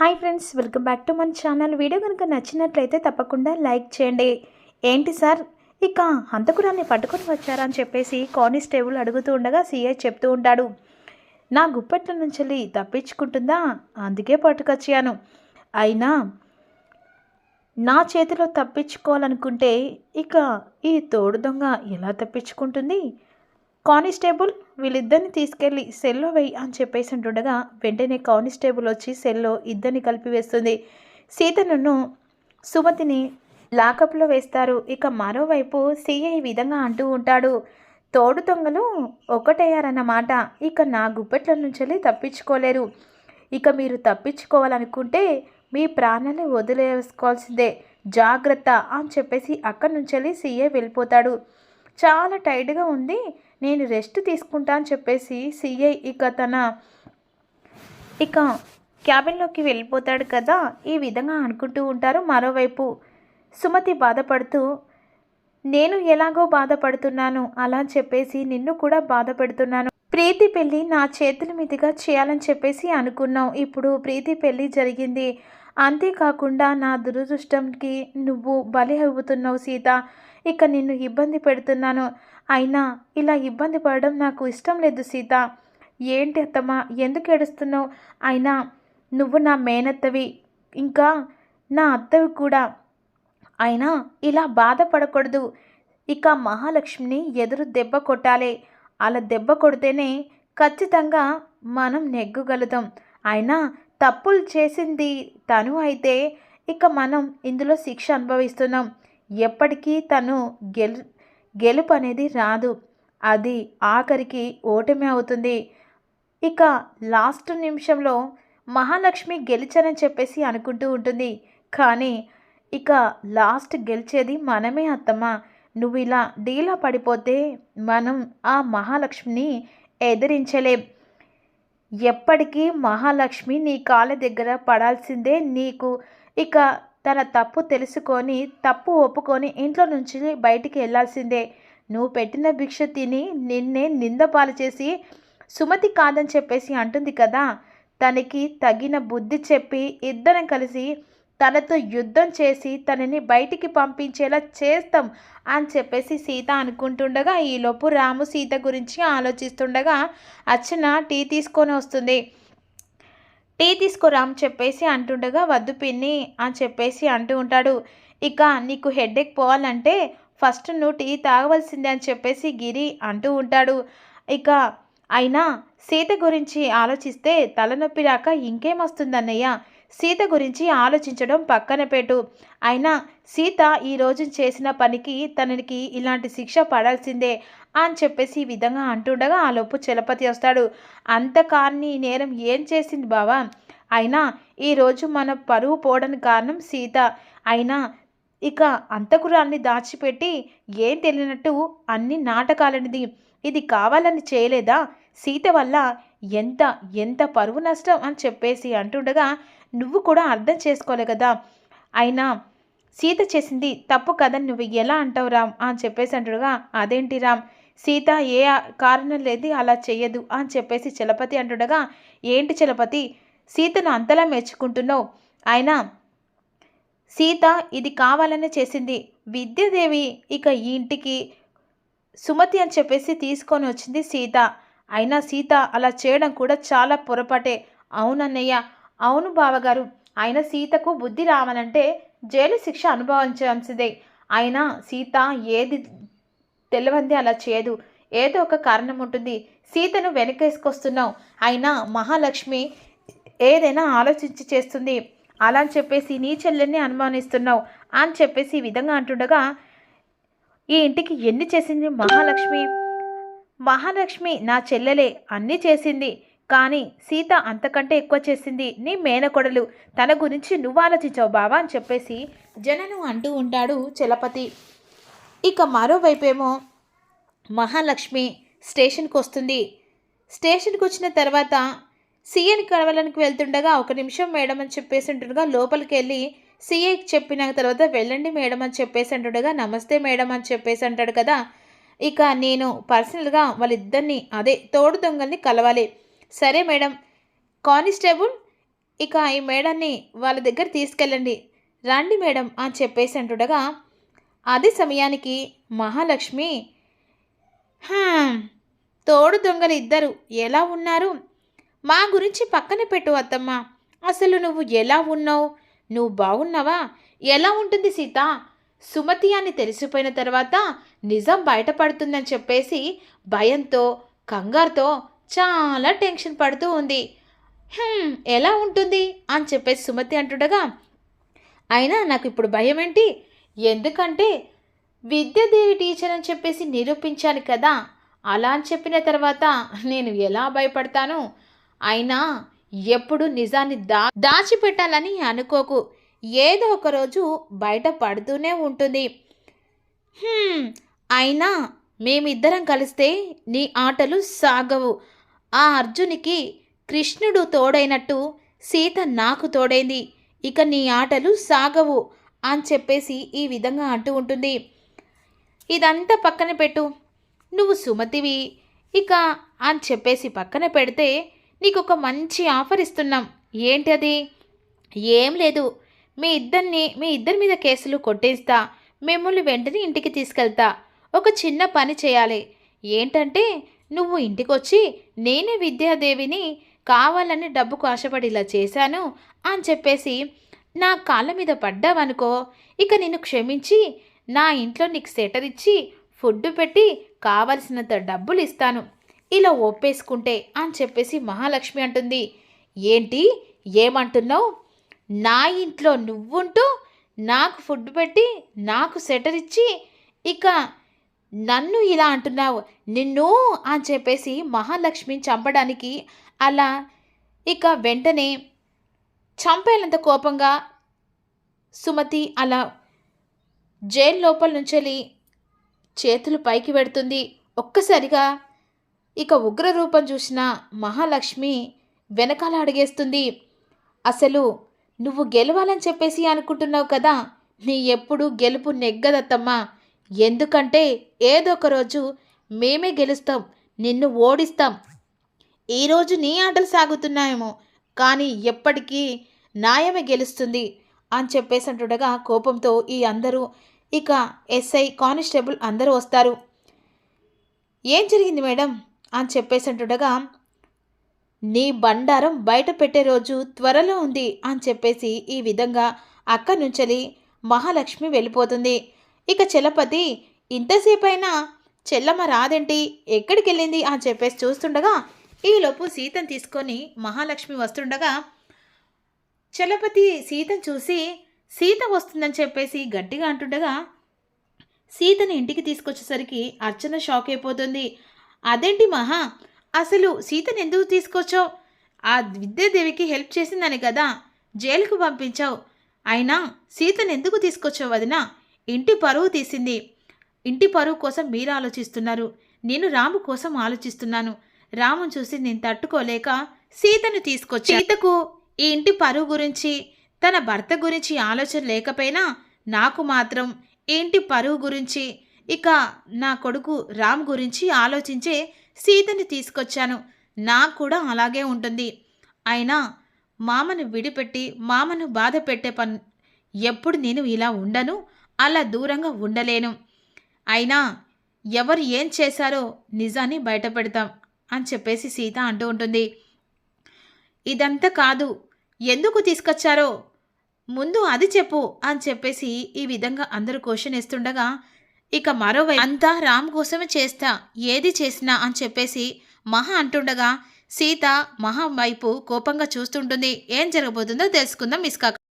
Hi friends welcome back to మన channel. Video కనుక నచ్చినట్లయితే తప్పకుండా లైక్ చేయండి. ఏంటి సార్? ఇక హంతకురాన్ని పట్టుకొని వచ్చారా అని చెప్పేసి కానిస్టేబుల్ అడుగుతూ ఉండగా సీఐ చెప్తూ ఉంటాడు. నా గుప్పెట్ల నుంచి తప్పించుకుంటుందా? అందుకే పట్టుకొచ్చాను. అయినా నా చేతిలో తప్పించుకోవాలనుకుంటే ఇక ఈ తోడు దొంగ ఎలా తప్పించుకుంటుంది? కానిస్టేబుల్ వీళ్ళిద్దరిని తీసుకెళ్ళి సెల్లో వెయ్యి అని చెప్పేసి ఉండగా వెంటనే కానిస్టేబుల్ వచ్చి సెల్లో ఇద్దరిని కలిపి వేస్తుంది. సీతను సుమతిని లాకప్లో వేస్తారు. ఇక మరోవైపు సీఏ ఈ విధంగా అంటూ ఉంటాడు తోడు దొంగలు ఒకటయ్యారన్నమాట. ఇక నా గుప్పెట్ల నుంచి తప్పించుకోలేరు. ఇక మీరు తప్పించుకోవాలనుకుంటే మీ ప్రాణాన్ని వదిలేసుకోవాల్సిందే. జాగ్రత్త అని చెప్పేసి అక్కడి నుంచి సీఏ వెళ్ళిపోతాడు. చాలా టైట్గా ఉంది. నేను రెస్ట్ తీసుకుంటా అని చెప్పేసి సీఐ ఇక తన ఇక క్యాబిన్లోకి వెళ్ళిపోతాడు కదా. ఈ విధంగా అనుకుంటూ ఉంటారు. మరోవైపు సుమతి బాధపడుతూ నేను ఎలాగో బాధపడుతున్నాను. అలా చెప్పేసి నిన్ను కూడా బాధ పెడుతున్నాను ప్రీతి పెళ్ళి నా చేతుల మీదుగా చేయాలని చెప్పేసి అనుకున్నావు. ఇప్పుడు ప్రీతి పెళ్ళి జరిగింది. అంతేకాకుండా నా దురదృష్టంకి నువ్వు బలి అవుతున్నావు సీత. ఇక నిన్ను ఇబ్బంది పెడుతున్నాను. అయినా ఇలా ఇబ్బంది పడడం నాకు ఇష్టం లేదు సీత. ఏంటి అత్తమ్మ ఎందుకు ఏడుస్తున్నావు? అయినా నువ్వు నా మేనత్తవి ఇంకా నా అత్తవి కూడా. అయినా ఇలా బాధపడకూడదు. ఇక మహాలక్ష్మిని ఎదురు దెబ్బ కొట్టాలి. అలా దెబ్బ కొడితేనే ఖచ్చితంగా మనం నెగ్గగలుగుతాం. అయినా తప్పులు చేసింది తను అయితే ఇక మనం ఇందులో శిక్ష అనుభవిస్తున్నాం. ఎప్పటికీ తను గెలు గెలుపు అనేది రాదు. అది ఆఖరికి ఓటమి అవుతుంది. ఇక లాస్ట్ నిమిషంలో మహాలక్ష్మి గెలిచానని చెప్పేసి అనుకుంటూ ఉంటుంది. కానీ ఇక లాస్ట్ గెలిచేది మనమే అత్తమ్మ. నువ్వు ఇలా డీలా పడిపోతే మనం ఆ మహాలక్ష్మిని ఎదిరించలేం. ఎప్పటికీ మహాలక్ష్మి నీ కాళ్ళ దగ్గర పడాల్సిందే నీకు. ఇక తన తప్పు తెలుసుకొని తప్పు ఒప్పుకొని ఇంట్లో నుంచి బయటికి వెళ్ళాల్సిందే. నువ్వు పెట్టిన భిక్ష తిని నిన్నే నిందపాలు చేసి సుమతి కాదని చెప్పేసి అంటుంది కదా. తనకి తగిన బుద్ధి చెప్పి ఇద్దరం కలిసి తనతో యుద్ధం చేసి తనని బయటికి పంపించేలా చేస్తాం అని చెప్పేసి సీత అనుకుంటుండగా ఈలోపు రాము సీత గురించి ఆలోచిస్తుండగా అర్చన టీ తీసుకొని వస్తుంది. టీ తీసుకురామ్ చెప్పేసి అంటుండగా వద్దు పిన్ని అని చెప్పేసి అంటూ ఉంటాడు. ఇక నీకు హెడ్ఏక్ పోవాలంటే ఫస్ట్ నువ్వు టీ తాగవలసిందే అని చెప్పేసి గిరి అంటూ ఉంటాడు. ఇక అయినా సీత గురించి ఆలోచిస్తే తలనొప్పి రాక ఇంకేం వస్తుందన్నయ్య? సీత గురించి ఆలోచించడం పక్కన పెట్టు. అయినా సీత ఈ రోజు చేసిన పనికి తనకి ఇలాంటి శిక్ష పడాల్సిందే. అని చెప్పేసి ఈ విధంగా అంటుండగా ఆ లోపు చలపతి వస్తాడు. అంతకాన్ని నేరం ఏం చేసింది బావా? అయినా ఈరోజు మన పరువు పోవడానికి కారణం సీత. అయినా ఇక అంతకురాన్ని దాచిపెట్టి ఏం తెలియనట్టు అన్ని నాటకాలనిది. ఇది కావాలని చేయలేదా? సీత వల్ల ఎంత ఎంత పరువు నష్టం అని చెప్పేసి అంటుండగా నువ్వు కూడా అర్థం చేసుకోలే కదా. అయినా సీత చేసింది తప్పు కదని నువ్వు ఎలా అంటావు రామ్? అని చెప్పేసి అంటుండగా అదేంటి రామ్? సీత ఏ కారణం లేదు అలా చేయదు అని చెప్పేసి చలపతి అంటుండగా ఏంటి చలపతి? సీతను అంతలా మెచ్చుకుంటున్నావు. అయినా సీత ఇది కావాలనే చేసింది. విద్యాదేవి ఇక ఈ ఇంటికి సుమతి అని చెప్పేసి తీసుకొని వచ్చింది సీత. అయినా సీత అలా చేయడం కూడా చాలా పొరపాటే. అవునన్నయ్య అవును బావగారు. ఆయన సీతకు బుద్ధి రావాలంటే జైలు శిక్ష అనుభవించాల్సిందే. అయినా సీత ఏది తెల్లవంది అలా చేయదు. ఏదో ఒక కారణం ఉంటుంది సీతను వెనకేసుకొస్తున్నావు. అయినా మహాలక్ష్మి ఏదైనా ఆలోచించి చేస్తుంది. అలా అని చెప్పేసి నీ చెల్లెల్ని అనుమానిస్తున్నావు అని చెప్పేసి ఈ విధంగా అంటుండగా ఈ ఇంటికి ఎన్ని చేసింది మహాలక్ష్మి? మహాలక్ష్మి నా చెల్లెలే అన్నీ చేసింది. కానీ సీత అంతకంటే ఎక్కువ చేసింది నీ మేనకొడలు. తన గురించి నువ్వు ఆలోచించావు బావా అని చెప్పేసి జనను అంటూ ఉంటాడు చలపతి. ఇక మరోవైపేమో మహాలక్ష్మి స్టేషన్కి వస్తుంది స్టేషన్కి వచ్చిన తర్వాత సీఏని కలవడానికి వెళ్తుండగా ఒక నిమిషం మేడం అని చెప్పేసి ఉంటుండగా లోపలికి వెళ్ళి సీఐకి చెప్పిన తర్వాత వెళ్ళండి మేడం అని చెప్పేసి అంటుండగా నమస్తే మేడం అని చెప్పేసి అంటాడు కదా. ఇక నేను పర్సనల్గా వాళ్ళిద్దరిని అదే తోడు దొంగల్ని కలవాలి. సరే మేడం కానిస్టేబుల్ ఇక ఈ మేడాన్ని వాళ్ళ దగ్గర తీసుకెళ్ళండి. రండి మేడం అని చెప్పేసి అంటుండగా అదే సమయానికి మహాలక్ష్మి తోడు దొంగలు ఇద్దరు ఎలా ఉన్నారు? మా గురించి పక్కన పెట్టు అత్తమ్మ. అసలు నువ్వు ఎలా ఉన్నావు? నువ్వు బాగున్నావా? ఎలా ఉంటుంది సీత? సుమతి అని తెలిసిపోయిన తర్వాత నిజం బయటపడుతుందని చెప్పేసి భయంతో కంగారుతో చాలా టెన్షన్ పడుతూ ఉంది. ఎలా ఉంటుంది? అని చెప్పేసి సుమతి అంటుండగా అయినా నాకు ఇప్పుడు భయం ఏంటి ఎందుకంటే విద్యాదేవి టీచర్ అని చెప్పేసి నిరూపించాను కదా. అలా అని చెప్పిన తర్వాత నేను ఎలా భయపడతాను? అయినా ఎప్పుడు నిజాన్ని దా దాచిపెట్టాలని అనుకోకు. ఏదో ఒకరోజు బయట పడుతూనే ఉంటుంది. అయినా మేమిద్దరం కలిస్తే నీ ఆటలు సాగవు. ఆ అర్జునికి కృష్ణుడు తోడైనట్టు సీత నాకు తోడైంది. ఇక నీ ఆటలు సాగవు అని చెప్పేసి ఈ విధంగా అంటూ ఉంటుంది. ఇదంతా పక్కన పెట్టు. నువ్వు సుమతివి ఇక అని చెప్పేసి పక్కన పెడితే నీకు ఒక మంచి ఆఫర్ ఇస్తున్నాం. ఏంటి అది ఏం లేదు. మీ ఇద్దరిని మీ ఇద్దరి మీద కేసులు కొట్టేస్తా. మిమ్మల్ని వెంటనే ఇంటికి తీసుకెళ్తా. ఒక చిన్న పని చేయాలి. ఏంటంటే నువ్వు ఇంటికొచ్చి నేనే విద్యాదేవిని కావాలని డబ్బుకు ఆశపడి ఇలా చేశాను అని చెప్పేసి నా కాళ్ళ మీద పడ్డావనుకో ఇక నిన్ను క్షమించి నా ఇంట్లో నీకు సెటర్ ఇచ్చి ఫుడ్ పెట్టి కావలసినంత డబ్బులు ఇస్తాను ఇలా ఒప్పేసుకుంటే అని చెప్పేసి మహాలక్ష్మి అంటుంది. ఏంటి? ఏమంటున్నావు? నా ఇంట్లో నువ్వుంటూ నాకు ఫుడ్ పెట్టి నాకు సెటర్ ఇచ్చి ఇక నన్ను ఇలా అంటున్నావు నిన్ను అని చెప్పేసి మహాలక్ష్మి చంపడానికి అలా ఇక వెంటనే చంపేనంత కోపంగా సుమతి అలా జైలు లోపల నుంచెలి చేతులు పైకి పెడుతుంది. ఒక్కసారిగా ఇక ఉగ్ర రూపం చూసిన మహాలక్ష్మి వెనకాల అడిగేస్తుంది. అసలు నువ్వు గెలవాలని చెప్పేసి అనుకుంటున్నావు కదా? నీ ఎప్పుడు గెలుపు నెగ్గదత్తమ్మా. ఎందుకంటే ఏదో ఒక రోజు మేమే గెలుస్తాం నిన్ను ఓడిస్తాం. ఈరోజు నీ ఆటలు సాగుతున్నాయేమో. కానీ ఎప్పటికీ న్యాయమే గెలుస్తుంది. అని చెప్పేసి అంటుండగా కోపంతో ఈ అందరూ ఇక ఎస్ఐ కానిస్టేబుల్ అందరూ వస్తారు. ఏం జరిగింది మేడం? అని చెప్పేసి అంటుండగా నీ బండారం బయట పెట్టే రోజు త్వరలో ఉంది అని చెప్పేసి ఈ విధంగా అక్కడి నుంచలి మహాలక్ష్మి వెళ్ళిపోతుంది. ఇక చలపతి ఇంతసేపైనా చెల్లమ్మ రాదేంటి? ఎక్కడికి వెళ్ళింది అని చెప్పేసి చూస్తుండగా ఈలోపు సీతను తీసుకొని మహాలక్ష్మి వస్తుండగా చలపతి సీతను చూసి సీత వస్తుందని చెప్పేసి గట్టిగా అంటుండగా సీతని ఇంటికి తీసుకొచ్చేసరికి అర్చన షాక్ అయిపోతుంది. అదేంటి మహా? అసలు సీతను ఎందుకు తీసుకొచ్చావు? ఆ విద్యాదేవికి హెల్ప్ చేసిందని కదా జైలుకు పంపించావు. అయినా సీతను ఎందుకు తీసుకొచ్చావు వదిన? ఇంటి పరువు తీసింది. ఇంటి పరువు కోసం మీరు ఆలోచిస్తున్నారు. నేను రాము కోసం ఆలోచిస్తున్నాను. రామును చూసి నేను తట్టుకోలేక సీతను తీసుకొచ్చి? సీతకు ఈ ఇంటి పరువు గురించి తన భర్త గురించి ఆలోచన లేకపోయినా నాకు మాత్రం ఈ ఇంటి పరువు గురించి ఇక నా కొడుకు రామ్ గురించి ఆలోచించే సీతని తీసుకొచ్చాను. నాకు కూడా అలాగే ఉంటుంది. అయినా మామను విడిపెట్టి మామను బాధ పెట్టే పని ఎప్పుడు నేను ఇలా ఉండను అలా దూరంగా ఉండలేను. అయినా ఎవరు ఏం చేశారో నిజాన్ని బయటపెడతాం అని చెప్పేసి సీత అంటూ ఉంటుంది. ఇదంతా కాదు ఎందుకు తీసుకొచ్చారో? ముందు అది చెప్పు అని చెప్పేసి ఈ విధంగా అందరూ క్వశ్చన్ ఇస్తుండగా ఇక మరోవైపు అంతా రామ్ కోసమే చేస్తా ఏది చేసినా అని చెప్పేసి మహా అంటుండగా సీత మహా వైపు కోపంగా చూస్తుంటుంది. ఏం జరగబోతుందో తెలుసుకుందాం మిస్కాక్